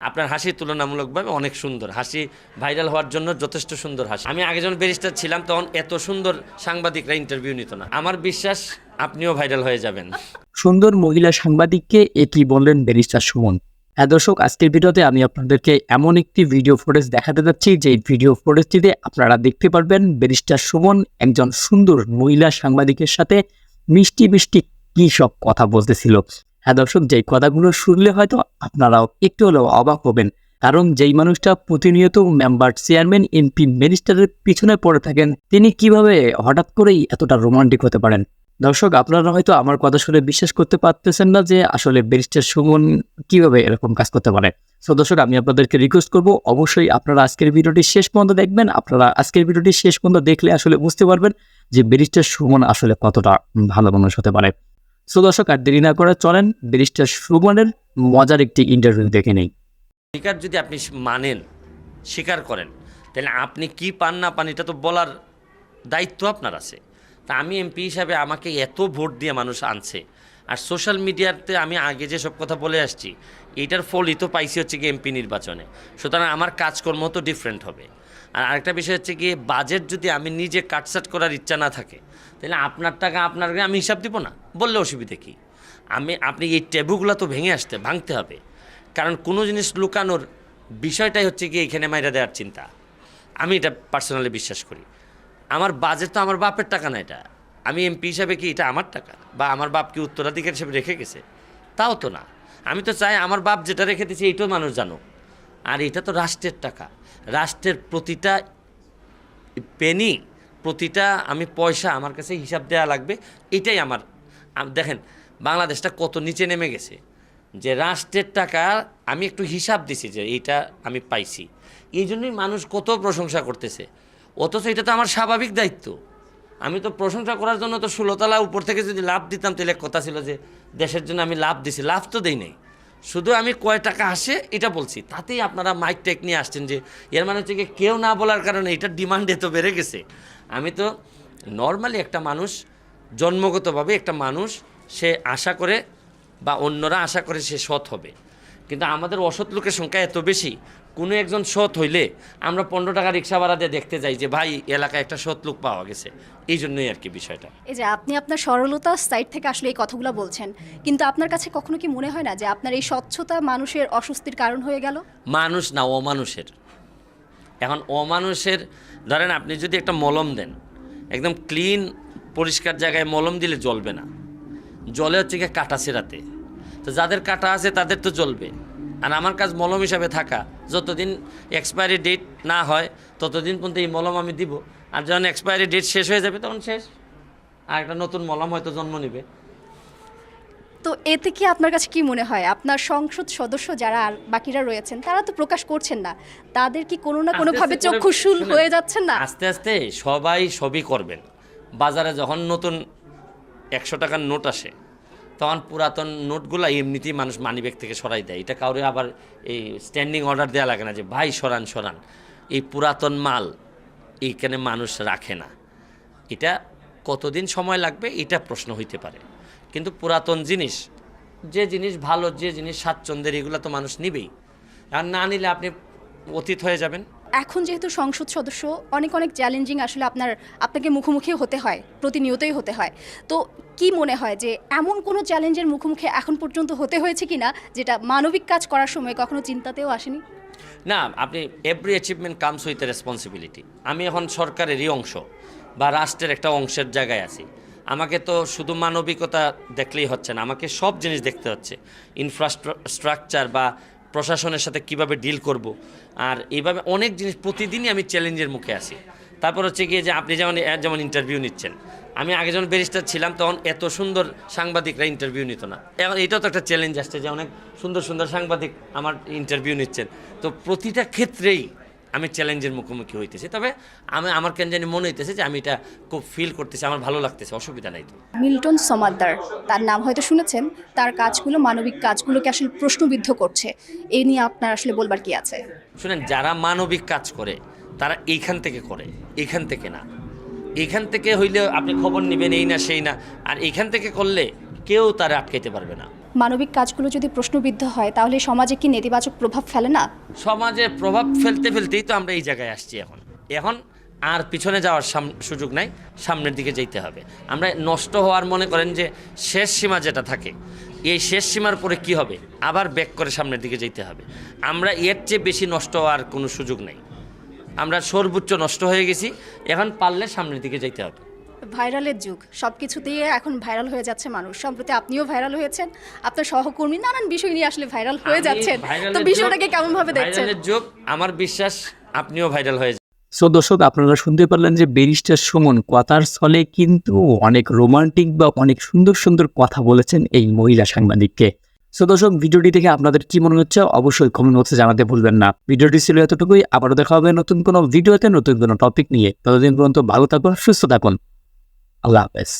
আপনার হাসি তুলনামূলকভাবে অনেক সুন্দর। হাসি ভাইরাল হওয়ার জন্য যথেষ্ট সুন্দর হাসি। আমি আগে যখন ব্যারিস্টার ছিলাম, তখন এত সুন্দর সাংবাদিকরা ইন্টারভিউ নিত না। আমার বিশ্বাস, আপনিও ভাইরাল হয়ে যাবেন। সুন্দর মহিলা সাংবাদিককে এটি বললেন ব্যারিস্টার সুমন। হ্যাঁ দর্শক, আজকের ভিডিওতে আমি আপনাদেরকে এমন একটি ভিডিও ফুটেজ দেখাতে যাচ্ছি যে ভিডিও ফুটেজটিতে আপনারা দেখতে পারবেন ব্যারিস্টার সুমন একজন সুন্দর মহিলা সাংবাদিকের সাথে মিষ্টি মিষ্টি কি সব কথা বলতেছিল। হ্যাঁ দর্শক, যেই কথাগুলো শুনলে হয়তো আপনারাও একটু হলেও অবাক হবেন। কারণ যেই মানুষটা প্রতিনিয়ত মেম্বার চেয়ারম্যান, এমপি, মিনিস্টারের পিছনে পড়ে থাকেন, তিনি কীভাবে হঠাৎ করেই এতটা রোমান্টিক হতে পারেন? দর্শক, আপনারা হয়তো আমার কথা শুনে বিশ্বাস করতে পারতেছেন না যে আসলে ব্যারিস্টার সুমন কীভাবে এরকম কাজ করতে পারে। সো দর্শক, আমি আপনাদেরকে রিকোয়েস্ট করব, অবশ্যই আপনারা আজকের ভিডিওটি শেষ পর্যন্ত দেখবেন। আপনারা আজকের ভিডিওটি শেষ পর্যন্ত দেখলে আসলে বুঝতে পারবেন যে ব্যারিস্টার সুমন আসলে কতটা ভালো মানুষ হতে পারে। সো দর্শক, আর দেরি না করে চলেন ব্যারিস্টার সুবনের মজার একটি ইন্টারভিউ দেখে নেই। স্বীকার যদি আপনি মানেন স্বীকার করেন, তাহলে আপনি কি পান না পান এটা তো বলার দায়িত্ব আপনার আছে। তা আমি এমপি হিসাবে আমাকে এত ভোট দিয়ে মানুষ আনছে আর সোশ্যাল মিডিয়াতে আমি আগে যে সব কথা বলে আসছি এইটার ফলই তো পাইছি হচ্ছে কি এমপি নির্বাচনে। সুতরাং আমার কাজকর্ম তো ডিফারেন্ট হবে। আর আরেকটা বিষয় হচ্ছে কি বাজেট যদি আমি নিজে কাটসাট করার ইচ্ছা না থাকে, তাহলে আপনার টাকা আপনার আমি হিসাব দিব না। বললে অসুবিধে কী? আমি, আপনি এই ট্যাবুগুলো তো ভেঙে আসতে, ভাঙতে হবে। কারণ কোনো জিনিস লুকানোর বিষয়টাই হচ্ছে কি এখানে মাইরা দেওয়ার চিন্তা। আমি এটা পার্সোনালি বিশ্বাস করি। আমার বাজেট তো আমার বাপের টাকা না এটা। আমি এমপি হিসাবে কি এটা আমার টাকা? বা আমার বাপ কি উত্তরাধিকার হিসেবে রেখে গেছে? তাও তো না। আমি তো চাই আমার বাপ যেটা রেখে দিয়েছে এইটাও মানুষ জানো আর এটা তো রাষ্ট্রের টাকা। রাষ্ট্রের প্রতিটা পেনি প্রতিটা আমি পয়সা আমার কাছে হিসাব দেওয়া লাগবে, এটাই আমার। দেখেন, বাংলাদেশটা কত নিচে নেমে গেছে। যে রাষ্ট্রের টাকা আমি একটু হিসাব দিছি যে এইটা আমি পাইছি। এই জন্যই মানুষ কত প্রশংসা করতেছে। অথচ এটা তো আমার স্বাভাবিক দায়িত্ব। আমি তো প্রশংসা করার জন্য তো ষোলোতলা উপর থেকে যদি লাভ দিতাম, তাহলে কথা ছিল যে দেশের জন্য আমি লাভ দিছি, লাভ তো দেই নাই। শুধু আমি কয় টাকা আসে, এটা বলছি। তাতেই আপনারা মাইক টেক নিয়ে আসছেন যে, এর মানে হচ্ছে কেউ না বলার কারণে এটার ডিমান্ড এত বেড়ে গেছে। আমি তো নর্মালি একটা মানুষ, জন্মগতভাবে একটা মানুষ, সে আশা করে বা অন্যরা আশা করে সে সৎ হবে। কিন্তু আমাদের অসৎ লোকের সংখ্যা এত বেশি কোনো একজন সৎ হইলে আমরা পনেরো টাকা রিক্সা ভাড়া দিয়ে দেখতে যাই যে ভাই এলাকায় একটা সৎ লোক পাওয়া গেছে। এই জন্যই আর কি বিষয়টা। এই যে আপনি আপনার সরলতা সাইড থেকে আসলে এই কথাগুলো বলছেন কিন্তু আপনার কাছে কখনো কি মনে হয় না যে আপনার এই স্বচ্ছতা মানুষের অস্বস্তির কারণ হয়ে গেল? মানুষ না অমানুষের। এখন অমানুষের ধরেন আপনি যদি একটা মলম দেন একদম ক্লিন পরিষ্কার জায়গায় মলম দিলে জ্বলবে না। জলে হচ্ছে গিয়ে কাটা সেরাতে তো যাদের কাটা আছে তাদের তো জ্বলবে। আর আমার কাজ মলম হিসাবে থাকা। যতদিন এক্সপায়ারি ডেট না হয় ততদিন পর্যন্ত এই মলম আমি দিব। আর যখন এক্সপায়ারি ডেট শেষ হয়ে যাবে তখন শেষ। আর একটা নতুন মলম হয়তো জন্ম নেবে। তো এতে কি আপনার কাছে কি মনে হয়? আপনার সংসদ সদস্য যারা আর বাকিরা রয়েছেন তারা তো প্রকাশ করছেন না। তাদের কি কোনো না কোনোভাবে করে- হয়ে যাচ্ছেন না? আস্তে আস্তে সবাই সবই করবেন। বাজারে যখন নতুন একশো টাকার নোট আসে তখন পুরাতন নোটগুলো এমনিতেই মানুষ মানিব্যাগ থেকে সরাই দেয়। এটা কাউরে আবার এই স্ট্যান্ডিং অর্ডার দেওয়া লাগে না যে, ভাই, সরান সরান। এই পুরাতন মাল এইখানে মানুষ রাখে না। এটা কতদিন সময় লাগবে? এটা প্রশ্ন হইতে পারে। কিন্তু পুরাতন জিনিস, যে জিনিস ভালো, যে জিনিস স্বাচ্ছন্দ্যের, এগুলো তো মানুষ নিবেই। আর না নিলে আপনি অতীত হয়ে যাবেন। এখন যেহেতু সংসদ সদস্য, অনেক অনেক চ্যালেঞ্জিং আসলে আপনার, আপনাকে মুখোমুখি হতে হয়, প্রতিনিয়তই হতে হয়। তো কি মনে হয় যে এমন কোনো চ্যালেঞ্জের মুখোমুখি এখন পর্যন্ত হতে হয়েছে কিনা, যেটা মানবিক কাজ করার সময় কখনো চিন্তাতেও আসেনি? না, আপনি every achievement comes with responsibility আমি এখন সরকারেরই অংশ বা রাষ্ট্রের একটা অংশের জায়গায় আছি। আমাকে তো শুধু মানবিকতা দেখলেই হচ্ছে না, আমাকে সব জিনিস দেখতে হচ্ছে। ইনফ্রাস্ট্রাকচার বা প্রশাসনের সাথে কীভাবে ডিল করব? আর এইভাবে অনেক জিনিস প্রতিদিনই আমি চ্যালেঞ্জের মুখে আসি তারপর হচ্ছে গিয়ে যে আপনি যেমন যেমন ইন্টারভিউ নিচ্ছেন। আমি আগে যখন ব্যারিস্টার ছিলাম, তখন এত সুন্দর সাংবাদিকরা ইন্টারভিউ নিত না। এখন এটাও তো একটা চ্যালেঞ্জ আসছে যে অনেক সুন্দর সুন্দর সাংবাদিক আমার ইন্টারভিউ নিচ্ছেন। তো প্রতিটা ক্ষেত্রেই আমি চ্যালেঞ্জের মুখোমুখি হইতেছি। তবে আমি আমার কেন জানি মনে হইতেছে যে আমি এটা খুব ফিল করতেছি আমার ভালো লাগতেছে অসুবিধা নাই তো। মিল্টন সমাদ্দার তার নাম হয়তো শুনেছেন তার কাজগুলো মানবিক কাজগুলোকে আসলে প্রশ্নবিদ্ধ করছে। এই নিয়ে আপনার আসলে বলবার কি আছে? শুনেন যারা মানবিক কাজ করে তারা এইখান থেকে করে এইখান থেকে না। এইখান থেকে হইলে আপনি খবর নেবেন এই না সেই না। আর এইখান থেকে করলে কেউ তারা আটকাইতে পারবে না। মানবিক কাজগুলো যদি প্রশ্নবিদ্ধ হয়, তাহলে সমাজে কি নেতিবাচক প্রভাব ফেলে না? সমাজে প্রভাব ফেলতে ফেলতেই তো আমরা এই জায়গায় আসছি এখন। এখন আর পিছনে যাওয়ার সুযোগ নাই, সামনের দিকে যেতে হবে। আমরা নষ্ট হওয়ার মনে করেন যে শেষ সীমা যেটা থাকে, এই শেষ সীমার পরে কি হবে? আবার ব্যাক করে সামনের দিকে যেতে হবে। আমরা এর চেয়ে বেশি নষ্ট হওয়ার কোনো সুযোগ নেই। আমরা সর্বোচ্চ নষ্ট হয়ে গেছি, এখন পারলে সামনের দিকে যেতে হবে। ভাইরালের যুগ। সব কিছু দিয়ে এখন ভাইরাল হয়ে যাচ্ছে মানুষ। সম্প্রতি আপনিও ভাইরাল হয়েছেন। আপনার সহকর্মী নানান বিষয় নিয়ে আসলে ভাইরাল হয়ে যাচ্ছেন। তো বিষয়টাকে কেমন ভাবে দেখছেন? ভাইরালের যুগ আমার বিশ্বাস আপনিও ভাইরাল হয়ে সো দর্শক আপনারা শুনতে পারলেন যে ব্যারিস্টার সুমন কথার ছলে কিন্তু অনেক রোমান্টিক বা অনেক সুন্দর সুন্দর কথা বলেছেন এই মহিলা সাংবাদিককে। সো দর্শক ভিডিওটি থেকে আপনাদের কি মনে হচ্ছে অবশ্যই কমেন্ট বক্সে জানাতে ভুলবেন না। ভিডিওটি ছিল এতটুকুই। আবারও দেখা হবে নতুন কোনো ভিডিওতে নতুন কোনো টপিক নিয়ে। ততদিন পর্যন্ত ভালো থাকুন সুস্থ থাকুন। আল্লাহ হাফেজ